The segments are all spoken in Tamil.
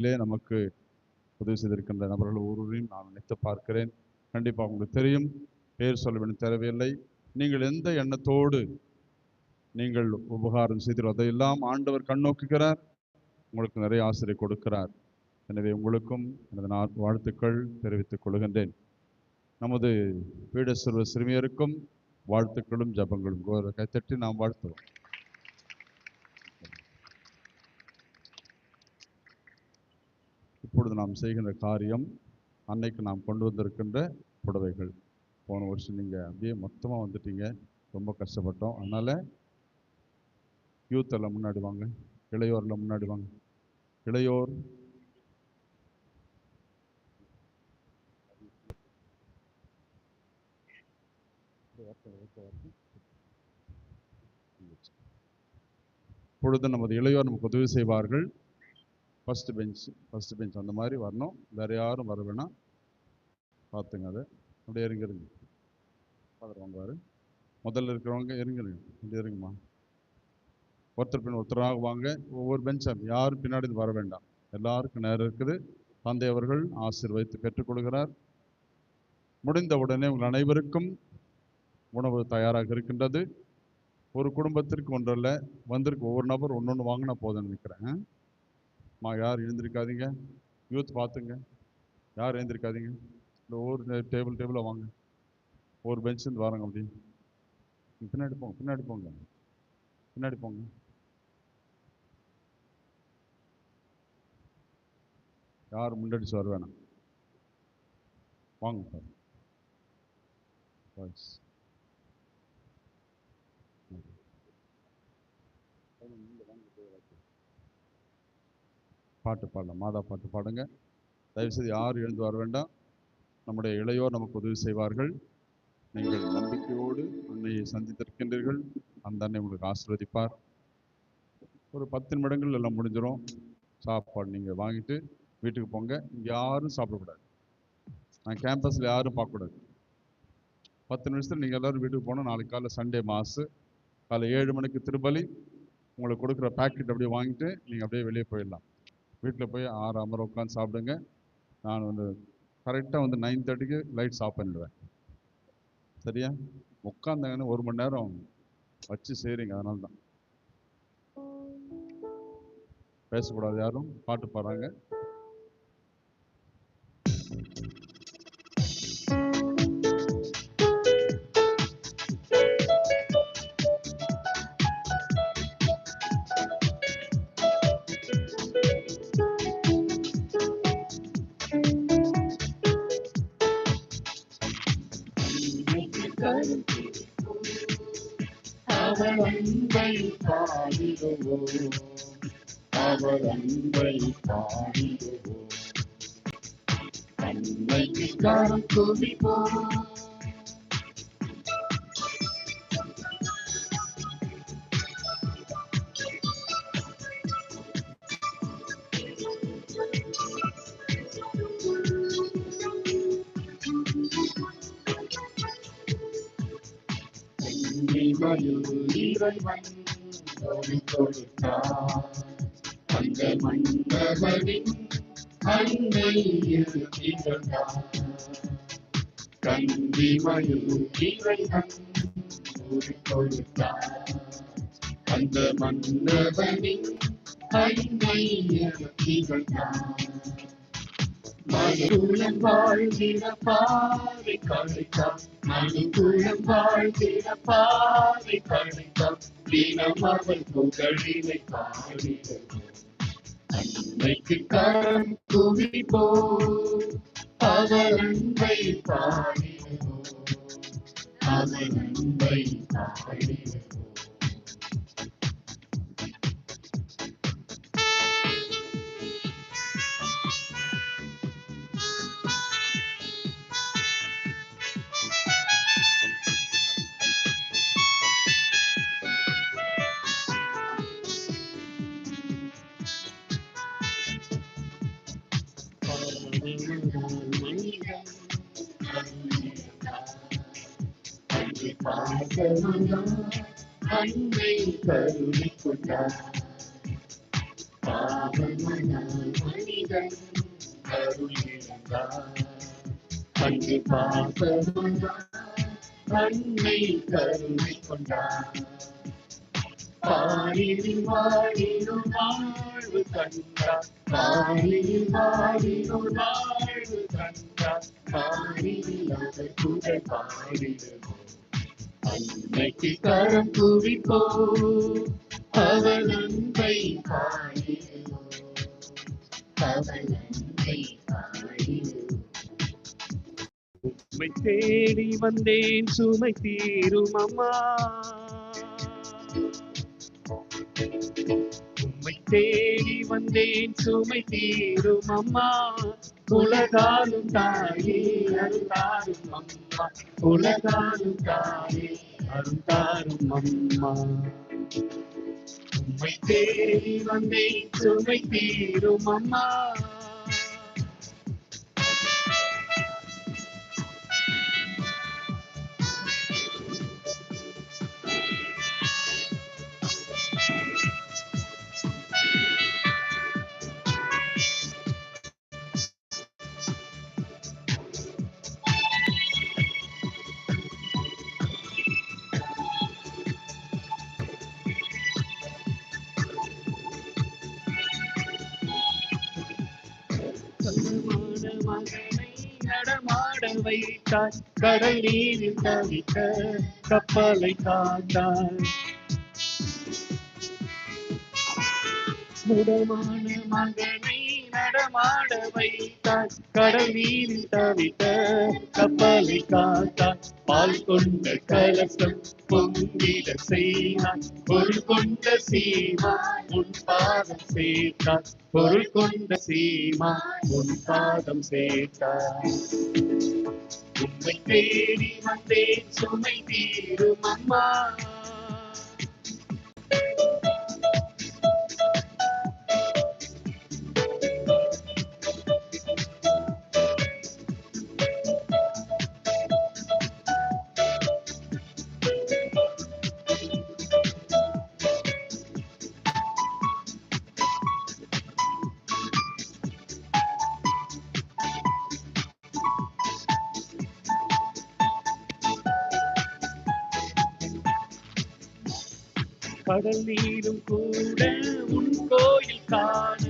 நாளிலே நமக்கு உதவி செய்திருக்கின்ற நபர்கள் ஒருவரையும் நான் நினைத்து பார்க்கிறேன். கண்டிப்பாக உங்களுக்கு தெரியும். பேர் சொல்ல வேண்டிய தேவையில்லை. நீங்கள் எந்த எண்ணத்தோடு நீங்கள் உபகாரம் செய்தீர்கள் அதையெல்லாம் ஆண்டவர் கண்ணோக்குகிறார் உங்களுக்கு நிறைய ஆசிரியர் கொடுக்கிறார். எனவே உங்களுக்கும் எனது நா- வாழ்த்துக்கள் தெரிவித்துக் கொள்கின்றேன். நமது பீட சிறுமியருக்கும் வாழ்த்துக்களும் ஜபங்களும். ஒரு கைத்தட்டி நாம் வாழ்த்துவோம். இப்பொழுது நாம் செய்கின்ற காரியம் அன்னைக்கு நாம் கொண்டு வந்திருக்கின்ற புடவைகள். போன வருஷம் நீங்கள் அப்படியே மொத்தமாக வந்துட்டீங்க. ரொம்ப கஷ்டப்பட்டோம். அதனால் யூத் எல்லாம் முன்னாடி வாங்க. இளையோரில் முன்னாடி வாங்க. இளையோர். இப்பொழுது நமது இளையோர் நமக்கு உதவி செய்வார்கள். ஃபஸ்ட்டு பெஞ்ச் ஃபஸ்ட்டு பெஞ்ச் அந்த மாதிரி வரணும். வேறு யாரும் வர வேணாம். பார்த்துங்க அதை. அப்படியே இருங்க இருங்க. ஃபாதர் வாங்குவார் முதல்ல இருக்கிறவங்க இறங்கிருங்க இருங்க. அப்படியே இருங்கம்மா. ஒருத்தர் பின் ஒருத்தராக வாங்க. ஒவ்வொரு பெஞ்சாக யாரும் பின்னாடி வர வேண்டாம். எல்லாருக்கும் நேரம் இருக்குது. தந்தை அவர்கள் ஆசீர்வதித்து பெற்றுக்கொள்கிறார். முடிந்த உடனே உங்கள் அனைவருக்கும் உணவு தயாராக இருக்கின்றது. ஒரு குடும்பத்திற்கு ஒன்றல்ல வந்திருக்கு ஒவ்வொரு நபர் ஒன்று ஒன்று வாங்கினா போதும்னு நினைக்கிறேன். அம்மா யார் எழுந்திருக்காதீங்க. யூத் பார்த்துங்க. யார் எழுந்திருக்காதீங்க. இந்த ஒவ்வொரு டேபிள் டேபிளாக வாங்க. ஒரு பெஞ்ச் இருந்து வாரங்க அப்படி பின்னாடி போங்க பின்னாடி போங்க. பின்னாடி போங்க. யார் முன்னடிச்சு வர வேணாம். வாங்க சார். பாய்ஸ் பாட்டு பாடலாம். மாதா பாட்டு பாடுங்க. தயவுசெய்து யாரும் எழுந்து வர வேண்டாம். நம்முடைய இளையோர் நமக்கு உதவி செய்வார்கள். நீங்கள் நம்பிக்கையோடு அன்னையை சந்தித்திருக்கின்றீர்கள். அந்த அன்னை உங்களுக்கு ஆசீர்வதிப்பார். ஒரு பத்து நிமிடங்கள் எல்லாம் முடிஞ்சிடும் சாப்பாடு நீங்கள் வாங்கிட்டு வீட்டுக்கு போங்க. இங்கே யாரும் சாப்பிடக்கூடாது. நான் கேம்பஸில் யாரும் பார்க்கக்கூடாது. பத்து நிமிஷத்தில் நீங்கள் எல்லோரும் வீட்டுக்கு போனால் நாளைக்கு காலைல சண்டே மாசு காலை ஏழு மணிக்கு திருப்பலி. உங்களுக்கு கொடுக்குற பேக்கெட் அப்படியே வாங்கிட்டு நீங்கள் அப்படியே வெளியே போயிடலாம். வீட்டில் போய் ஆறு அமரம் உட்காந்து சாப்பிடுங்க. நான் வந்து கரெக்டாக வந்து நைன் தேர்ட்டிக்கு லைட்ஸ் ஆஃப் பண்ணிடுவேன். சரியா? உட்காந்தாங்கன்னு ஒரு மணி நேரம் வச்சு செய்கிறீங்க அதனால தான் பேசக்கூடாது யாரும் பாட்டு பாடுறாங்க அவர் அன்பை பாடிடுவோம் அவர் அன்பை பாடிடுவோம் அன்னைக்கு குவிப்போம் இறைவன் கொடுத்தார் அந்த மன்னவரின் இறைவன் கொடுத்தார் அந்த மன்னவனின் மனுகுலம் வாழ்கிற பாவை கழித்தார் மனுகுலம் வாழ்கிற பாவை கழித்தார் தினம் அவள் புகழினை பாடிடுவோம் அன்னைக்கு கரம் குவிப்போ அவர் அன்பை பாடினோ அவர் அன்பை அன்னை கருணை கொண்டார் பாவமனால் மனிதன் மனிதன் அருள் இருந்தார் அன்னை கருணை கொண்டார் பாரில் வாழினும் வாழ்வு கண்டார். பாரில் வாழினும் வாழ்வு கண்டார். பாரில் அவர் பாடிடுவோம். அன்னைக்கு கரம் குவிப்போ அவள் அன்பை பாடிடுவோம். அன்பை பாடிடுவோம். உம்மை தேடி வந்தேன் சுமை தீரும் அம்மா. உம்மை தேடி வந்தேன் சுமை தீரும் அம்மா. உலகாலும் தாயே அருந்தாரும் அம்மா. உலகாலும் தாயே அருந்தாரும் அம்மா. உம்மை தேடி வந்தேன் சுமை தீரும் அம்மா. நடமாட வைத்தாய். கடல் நீரில் தவிக்க கப்பலை காத்தாய் முடமான மகனை நடமாட வைத்தார் கடல் நீரில் தவிக்க கப்பலை காத்தார் பால் கொண்ட கலசம் பொங்கிட செய்தாய். பொருள் கொண்ட சீமா உன் பாதம் சேர்த்தார் பொருள் கொண்ட சீமா உன் பாதம் சேர்த்தார் உண்மை தேடி வந்தேன் சுமை தீரும் அம்மா. கடல் நீரும் கூட உன் கோயில் காண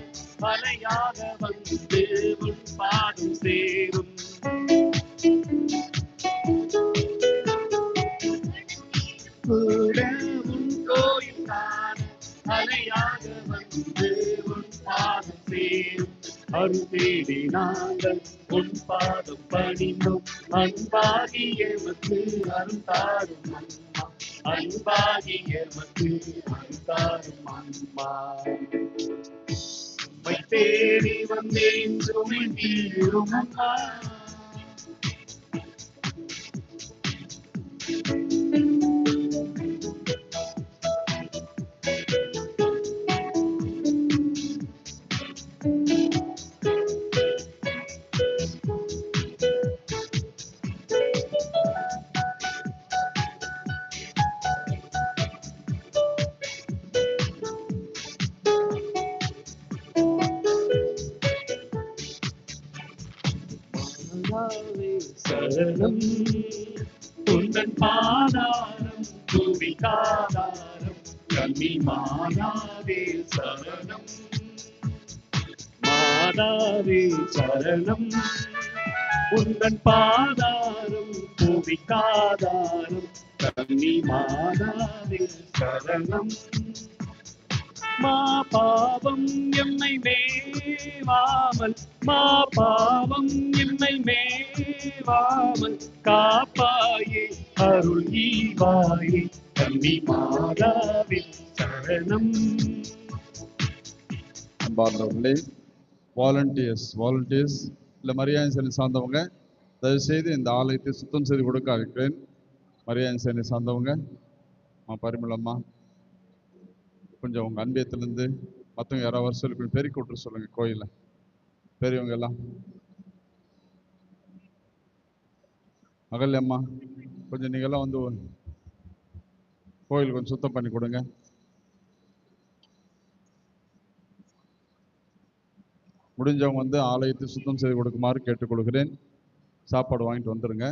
மலையாக வந்து உன் பாடும் சேரும். கூட உன் கோயில் காண மலையாக வந்து உன் பாடும் சேரும். அருந்தேடி நாங்கள் உன் பாதம் பணிந்தோம். அன்பாகிய அருந்தாடும் அருந்தாரும் அம்மா. அன்பாகிய எமக்கு அருந்தாரும் அம்மா உம்மை தேடி வந்தேன் சுமை தீரும் அம்மா சரணம் உந்தன் பாதாரம் துவிகாதாரம் கம்மி மாதாவே சரணம் மாதாவே சரணம் உந்தன் பாதாரம் துவிகாதாரம் கம்மி மாதாவே சரணம் மா பாவம் எம்மை மேவாமல் மா பாவம் எம்மை மேவாமல் காப்பாயே அருள் ஈவாயே கம்மி மாதாவில் சரணம். அன்பார்ந்தவர்களே வாலண்டியர்ஸ் வாலண்டியர்ஸ் இல்லை மரியாதை சேனை சார்ந்தவங்க தயவுசெய்து இந்த ஆலயத்தை சுத்தம் செய்து கொடுக்க இருக்கிறேன் மரியாதை சேனை சார்ந்தவங்க பரிமளம்மா. கொஞ்சம் உங்கள் அன்பியத்துலேருந்து மற்றவங்க யாராவது வர சொல்லி கொஞ்சம் பெருக்கி விட்டுற சொல்லுங்கள் கோயிலில். பெரியவங்க எல்லாம். அகல்யம்மா கொஞ்சம் நீங்கள்லாம் வந்து கோயில் கொஞ்சம் சுத்தம் பண்ணி கொடுங்க. முடிஞ்சவங்க வந்து ஆலயத்தை சுத்தம் செய்து கொடுக்குமாறு கேட்டுக்கொள்கிறேன். சாப்பாடு வாங்கிட்டு வந்துடுங்க